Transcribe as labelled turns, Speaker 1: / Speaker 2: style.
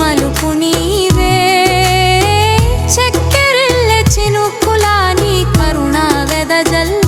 Speaker 1: మలుపు నీవే. కరుణ వెదజల్